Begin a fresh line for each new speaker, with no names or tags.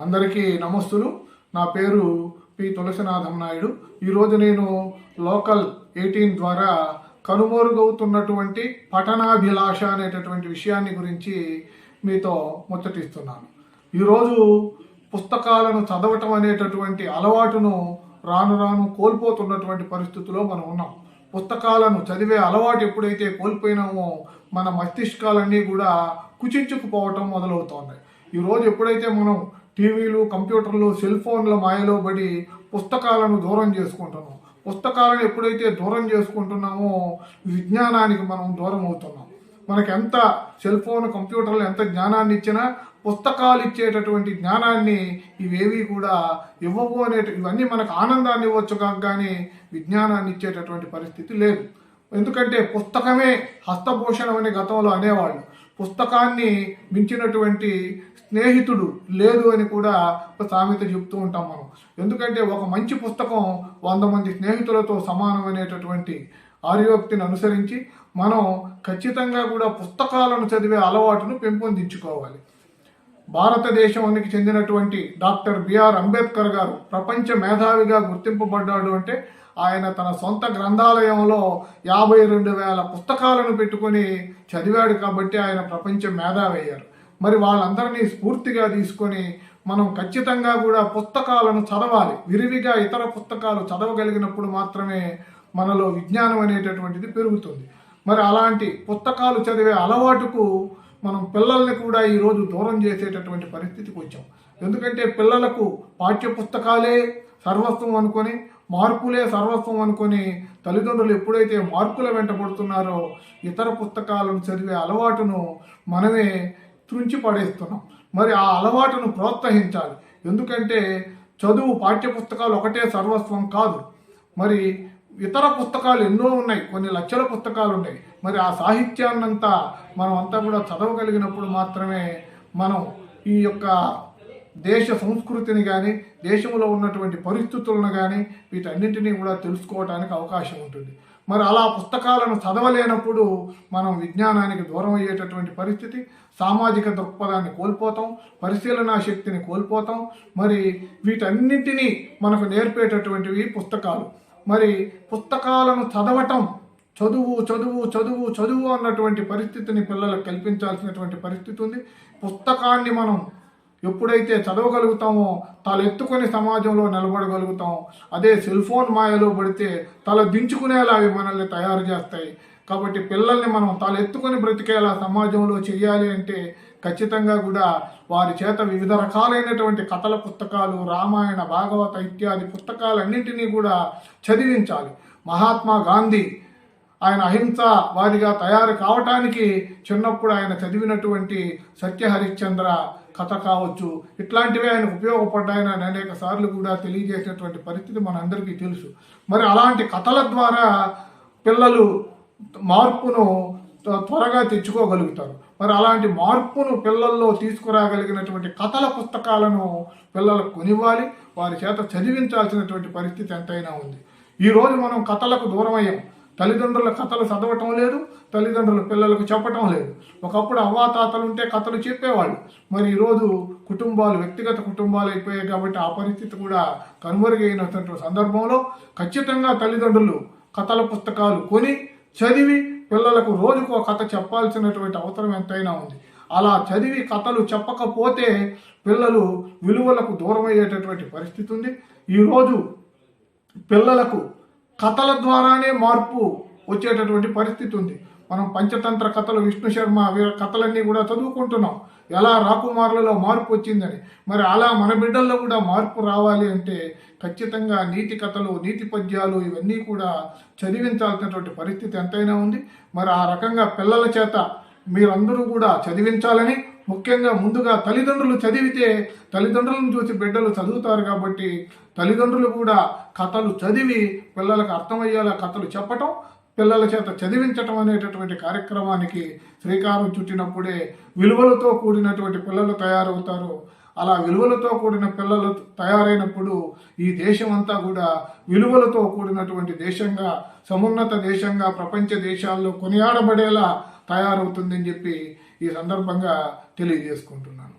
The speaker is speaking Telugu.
అందరికీ నమస్తులు. నా పేరు పి. తులసినాథం నాయుడు. ఈరోజు నేను లోకల్ ఎయిటీన్ ద్వారా కనుమరుగవుతున్నటువంటి పఠనాభిలాష అనేటటువంటి విషయాన్ని గురించి మీతో ముచ్చటిస్తున్నాను. ఈరోజు పుస్తకాలను చదవటం అనేటటువంటి అలవాటును రాను రాను కోల్పోతున్నటువంటి పరిస్థితిలో మనం ఉన్నాం. పుస్తకాలను చదివే అలవాటు ఎప్పుడైతే కోల్పోయినామో మన మస్తిష్కాలన్నీ కూడా కుచించుకుపోవటం మొదలవుతోంది. ఈరోజు ఎప్పుడైతే మనం టీవీలు కంప్యూటర్లు సెల్ ఫోన్ల మాయలో పడి పుస్తకాలను దూరం చేసుకుంటున్నాం. పుస్తకాలను ఎప్పుడైతే దూరం చేసుకుంటున్నామో విజ్ఞానానికి మనం దూరం అవుతున్నాం. మనకు ఎంత సెల్ ఫోన్ కంప్యూటర్లు ఎంత జ్ఞానాన్ని ఇచ్చినా పుస్తకాలు ఇచ్చేటటువంటి జ్ఞానాన్ని ఇవేవి కూడా ఇవ్వవు అనే ఇవన్నీ మనకు ఆనందాన్ని ఇవ్వచ్చు కాక కానీ విజ్ఞానాన్ని ఇచ్చేటటువంటి పరిస్థితి లేదు. ఎందుకంటే పుస్తకమే హస్తభూషణం అని గతంలో అనేవాళ్ళు. పుస్తకాన్ని మించినటువంటి స్నేహితుడు లేదు అని కూడా ఒక సామెత చెప్తూ ఉంటాం మనం. ఎందుకంటే ఒక మంచి పుస్తకం వంద మంది స్నేహితులతో సమానమైనటువంటి ఆర్యోక్తిని అనుసరించి మనం ఖచ్చితంగా కూడా పుస్తకాలను చదివే అలవాటును పెంపొందించుకోవాలి. భారతదేశానికి చెందినటువంటి డాక్టర్ బిఆర్ అంబేద్కర్ గారు ప్రపంచ మేధావిగా గుర్తింపబడ్డాడు అంటే ఆయన తన సొంత గ్రంథాలయంలో యాభై రెండు వేల పుస్తకాలను పెట్టుకొని చదివాడు కాబట్టి ఆయన ప్రపంచ మేధావి అయ్యారు. మరి వాళ్ళందరినీ స్ఫూర్తిగా తీసుకొని మనం ఖచ్చితంగా కూడా పుస్తకాలను చదవాలి. విరివిగా ఇతర పుస్తకాలు చదవగలిగినప్పుడు మాత్రమే మనలో విజ్ఞానం అనేటటువంటిది పెరుగుతుంది. మరి అలాంటి పుస్తకాలు చదివే అలవాటుకు మనం పిల్లల్ని కూడా ఈరోజు దూరం చేసేటటువంటి పరిస్థితికి వచ్చాం. ఎందుకంటే పిల్లలకు పాఠ్య పుస్తకాలే సర్వస్వం అనుకొని మార్కులే సర్వస్వం అనుకొని తల్లిదండ్రులు ఎప్పుడైతే మార్కుల వెంట పడుతున్నారో ఇతర పుస్తకాలను చదివే అలవాటును మనమే త్రుంచి పడేస్తున్నాం. మరి ఆ అలవాటును ప్రోత్సహించాలి. ఎందుకంటే చదువు పాఠ్య పుస్తకాలు ఒకటే సర్వస్వం కాదు. మరి ఇతర పుస్తకాలు ఎన్నో ఉన్నాయి కొన్ని లక్షల పుస్తకాలు ఉన్నాయి. మరి ఆ సాహిత్యాన్నంతా మనం అంతా కూడా చదవగలిగినప్పుడు మాత్రమే మనం ఈ యొక్క దేశ సంస్కృతిని కానీ దేశంలో ఉన్నటువంటి పరిస్థితులను కానీ వీటన్నింటినీ కూడా తెలుసుకోవడానికి అవకాశం ఉంటుంది. మరి అలా పుస్తకాలను చదవలేనప్పుడు మనం విజ్ఞానానికి దూరం అయ్యేటటువంటి పరిస్థితి సామాజిక దృక్పథాన్ని కోల్పోతాం పరిశీలనా శక్తిని కోల్పోతాం. మరి వీటన్నింటినీ మనకు నేర్పేటటువంటివి పుస్తకాలు. మరి పుస్తకాలను చదవటం చదువు చదువు చదువు చదువు అన్నటువంటి పరిస్థితిని పిల్లలకు కల్పించాల్సినటువంటి పరిస్థితి ఉంది. పుస్తకాన్ని మనం ఎప్పుడైతే చదవగలుగుతామో తలెత్తుకొని సమాజంలో నిలబడగలుగుతాం. అదే సెల్ ఫోన్ మాయలో పడితే తల దించుకునేలా అవి మనల్ని తయారు చేస్తాయి. కాబట్టి పిల్లల్ని మనం తలెత్తుకొని బ్రతికేలా సమాజంలో చేయాలి అంటే ఖచ్చితంగా కూడా వారి చేత వివిధ రకాలైనటువంటి కథల పుస్తకాలు రామాయణ భాగవత ఇత్యాది పుస్తకాలన్నింటినీ కూడా చదివించాలి. మహాత్మా గాంధీ ఆయన అహింసవాదిగా తయారు కావటానికి చిన్నప్పుడు ఆయన చదివినటువంటి సత్యహరిశ్చంద్ర కథ కావచ్చు ఇట్లాంటివి ఆయనకు ఉపయోగపడ్డాయని ఆయన అనేక సార్లు కూడా తెలియజేసినటువంటి పరిస్థితి మనందరికీ తెలుసు. మరి అలాంటి కథల ద్వారా పిల్లలు మార్పును త్వ- త్వరగా తెచ్చుకోగలుగుతారు. మరి అలాంటి మార్పును పిల్లల్లో తీసుకురాగలిగినటువంటి కథల పుస్తకాలను పిల్లలకు కొనివ్వాలి. వారి చేత చదివించాల్సినటువంటి పరిస్థితి ఎంతైనా ఉంది. ఈరోజు మనం కథలకు దూరం అయ్యాం తల్లిదండ్రుల కథలు చదవటం లేదు తల్లిదండ్రులు పిల్లలకు చెప్పటం లేదు. ఒకప్పుడు అవ్వాతాతలు ఉంటే కథలు చెప్పేవాళ్ళు. మరి ఈరోజు కుటుంబాలు వ్యక్తిగత కుటుంబాలు అయిపోయాయి కాబట్టి ఆ పరిస్థితి కూడా కనుమరుగైనటువంటి సందర్భంలో ఖచ్చితంగా తల్లిదండ్రులు కథల పుస్తకాలు కొని చదివి పిల్లలకు రోజుకు ఒక కథ చెప్పాల్సినటువంటి అవసరం ఎంతైనా ఉంది. అలా చదివి కథలు చెప్పకపోతే పిల్లలు విలువలకు దూరం అయ్యేటటువంటి పరిస్థితి ఉంది. ఈరోజు పిల్లలకు కథల ద్వారానే మార్పు వచ్చేటటువంటి పరిస్థితి ఉంది. మనం పంచతంత్ర కథలు విష్ణు శర్మ కథలన్నీ కూడా చదువుకుంటున్నాం. ఎలా రాకుమారులలో మార్పు వచ్చిందని. మరి అలా మన బిడ్డల్లో కూడా మార్పు రావాలి అంటే ఖచ్చితంగా నీతి కథలు నీతి పద్యాలు ఇవన్నీ కూడా చదివించాల్సినటువంటి పరిస్థితి ఎంతైనా ఉంది. మరి ఆ రకంగా పిల్లల చేత మీరందరూ కూడా చదివించాలని ముఖ్యంగా ముందుగా తల్లిదండ్రులు చదివితే తల్లిదండ్రులను చూసి బిడ్డలు చదువుతారు కాబట్టి తల్లిదండ్రులు కూడా కథలు చదివి పిల్లలకు అర్థమయ్యేలా కథలు చెప్పటం పిల్లల చేత చదివించటం అనేటటువంటి కార్యక్రమానికి శ్రీకారం చుట్టినప్పుడే విలువలతో కూడినటువంటి పిల్లలు తయారవుతారు. అలా విలువలతో కూడిన పిల్లలు తయారైనప్పుడు ఈ దేశం అంతా కూడా విలువలతో కూడినటువంటి దేశంగా సమున్నత దేశంగా ప్రపంచ దేశాల్లో కొనియాడబడేలా తయారవుతుందని చెప్పి ఈ సందర్భంగా తెలియజేసుకుంటున్నాను.